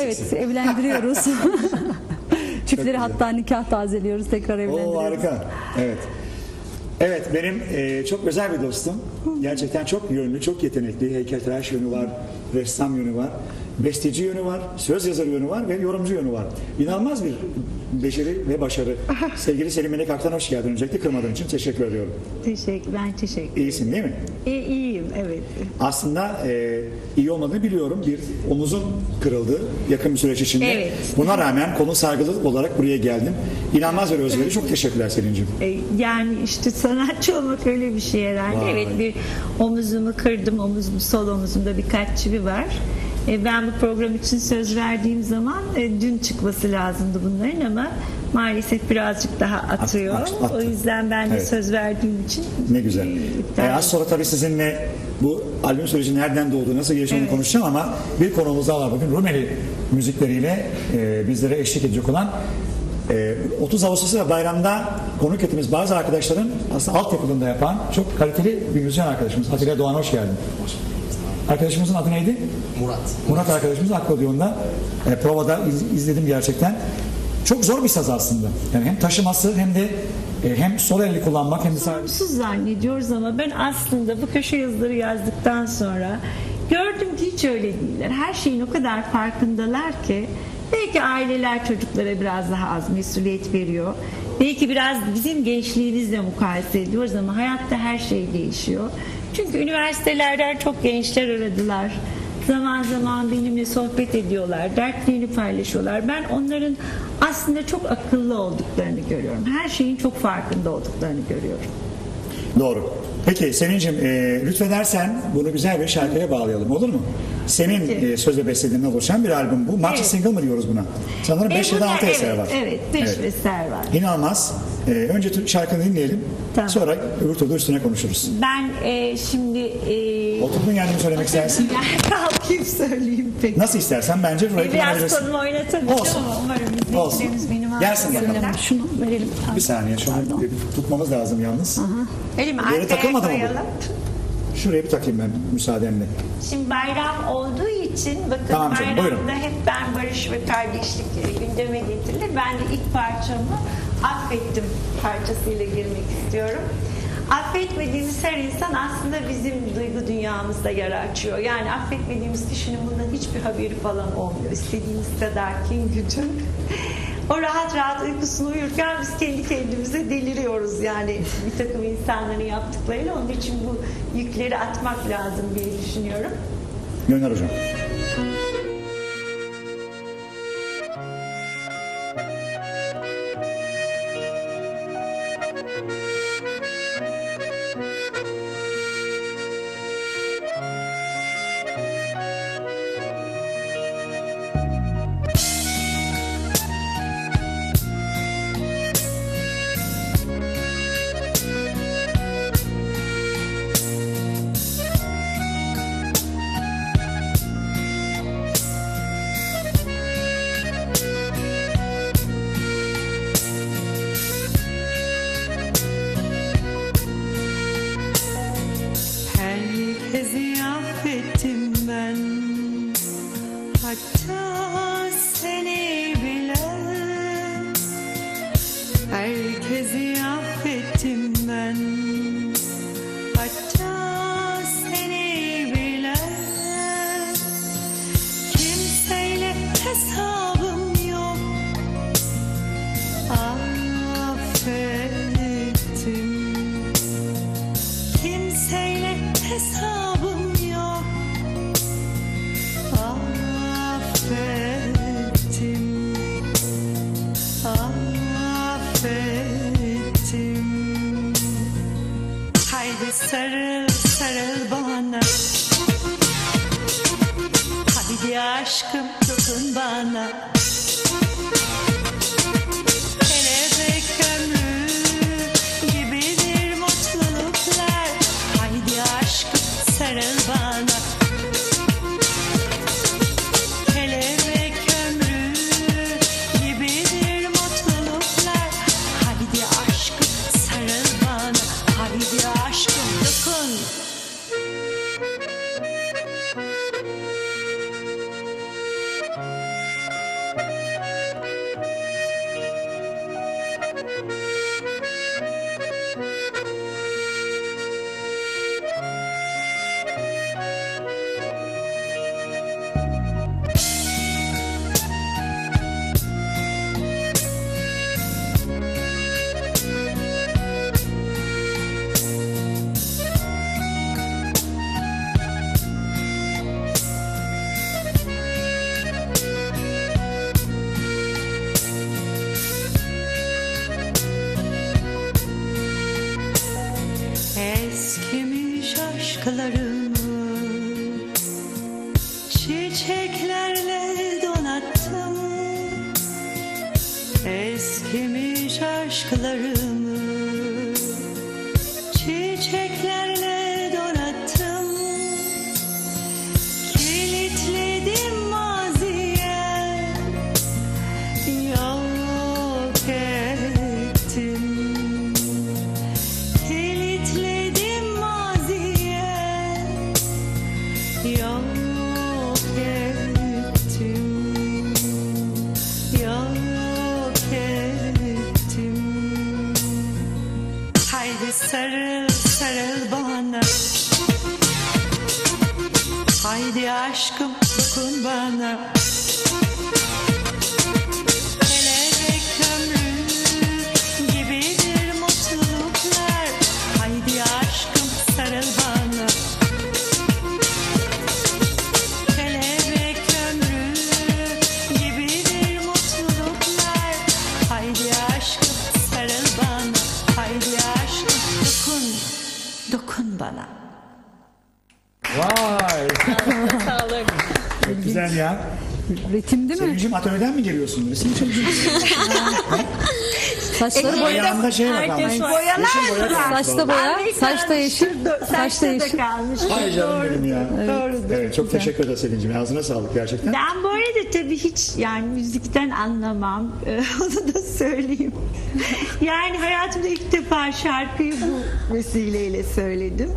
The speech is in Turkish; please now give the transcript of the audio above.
Evet evlendiriyoruz. Çiftleri hatta nikah tazeliyoruz tekrar Oo evlendiriyoruz. harika. Evet. Evet benim e, çok özel bir dostum. Gerçekten çok yönlü, çok yetenekli. Heykeltıraş yönü var, ressam yönü var, besteci yönü var, söz yazarı yönü var ve yorumcu yönü var. İnanılmaz bir beceri ve başarı. Sevgili Selim Melek Aktan hoş geldin. Öncelikle kırmadığın için teşekkür ediyorum. Teşekkür, ben teşekkür İyisin değil mi? İyi, iyiyim, evet. Aslında e, iyi olmadığını biliyorum. Bir omuzun kırıldı yakın bir süreç içinde. Evet. Buna rağmen konu saygılı olarak buraya geldim. İnanılmaz bir özveri. Çok teşekkürler Selin'ciğim. E, Yani işte sanatçı olmak öyle bir şey herhalde. Vay. Evet, bir omuzumu kırdım, omuzum, sol omuzumda birkaç çivi var. E, Ben bu program için söz verdiğim zaman e, dün çıkması lazımdı bunların ama maalesef birazcık daha atıyor. At- at- attı. O yüzden ben de Evet. söz verdiğim için Ne güzel. e, Ee, az sonra tabii sizinle bu albüm süreci nereden doğdu, nasıl gelişti Evet. konuşacağım ama bir konumuz daha var bugün. Rumeli müzikleriyle e, bizlere eşlik edecek olan e, 30 Ağustos ve bayramda konuk ettiğimiz bazı arkadaşların aslında altyapıda yapan çok kaliteli bir müzisyen arkadaşımız. Atilla Doğan hoş geldin. Arkadaşımızın adı neydi? Murat. Murat arkadaşımız akordeonda e, provada iz- izledim gerçekten. Çok zor bir saz aslında. Yani hem taşıması hem de e, hem sol elini kullanmak hem de sağ Sorumsuz zannediyoruz ama ben aslında bu köşe yazıları yazdıktan sonra gördüm ki hiç öyle değiller. Her şeyin o kadar farkındalar ki belki aileler çocuklara biraz daha az mesuliyet veriyor. Belki biraz bizim gençliğimizle mukayese ediyoruz ama hayatta her şey değişiyor. Çünkü üniversitelerden çok gençler aradılar. Zaman zaman benimle sohbet ediyorlar, dertlerini paylaşıyorlar. Ben onların aslında çok akıllı olduklarını görüyorum. Her şeyin çok farkında olduklarını görüyorum. Doğru. Peki Selin'cim e, lütfedersen bunu güzel bir şarkıya bağlayalım olur mu? Senin Peki. e, söz ve bestediğinden oluşan bir albüm bu. Maxi Evet. single mı diyoruz buna? Sanırım 5 E, ya da bunlar- 6 eser evet, var. Evet, 5 eser var. İnanılmaz. E, önce şarkını dinleyelim. Tamam. Sonra öbür turda üstüne konuşuruz. Ben e, şimdi e, Oturduğun yerde mi söylemek istersin? kalkayım söyleyeyim peki. Nasıl istersen bence burayı Biraz kullanabilirsin. konumu oynatabilirim Olsun. ama umarım Olsun. ağzımı bakalım. Şunu verelim. Bir saniye şunu Pardon. tutmamız lazım yalnız. Elimi Yere arkaya takılmadı mı. Şuraya bir takayım ben müsaadenle. Şimdi bayram olduğu için bakın Tamam canım, bayramda buyurun. hep ben barış ve kardeşlik gündeme getirilir. Ben de ilk parçamı affettim parçasıyla girmek istiyorum. Affetmediğimiz her insan aslında bizim duygu dünyamızda yer açıyor. Yani affetmediğimiz kişinin bundan hiçbir haberi falan olmuyor. İstediğimiz kadar kim gücün. O rahat rahat uykusunu uyurken biz kendi kendimize deliriyoruz yani bir takım insanların yaptıklarıyla. Onun için bu yükleri atmak lazım diye düşünüyorum. Gönder hocam. Hatta sarıl sarıl bana Haydi aşkım dokun bana Aşklarımı çiçeklerle donattım Eskimiş aşklarımı çiçeklerle aşkım dokun bana güzel ya. Ritim değil mi? Sevincim atölyeden mi geliyorsun? Resim çalışıyorsun. Saçları boya. Ayağında şey var. Herkes kalmış. boyalar Saçta boya, saçta yeşil, saçta yeşil. kalmış. Ay canım benim ya. Doğrudur. Evet çok teşekkür ederim Selin'cim. Ağzına sağlık gerçekten. Ben bu arada tabii hiç yani müzikten anlamam. Ee, Onu da söyleyeyim. Yani hayatımda ilk defa şarkıyı bu vesileyle söyledim.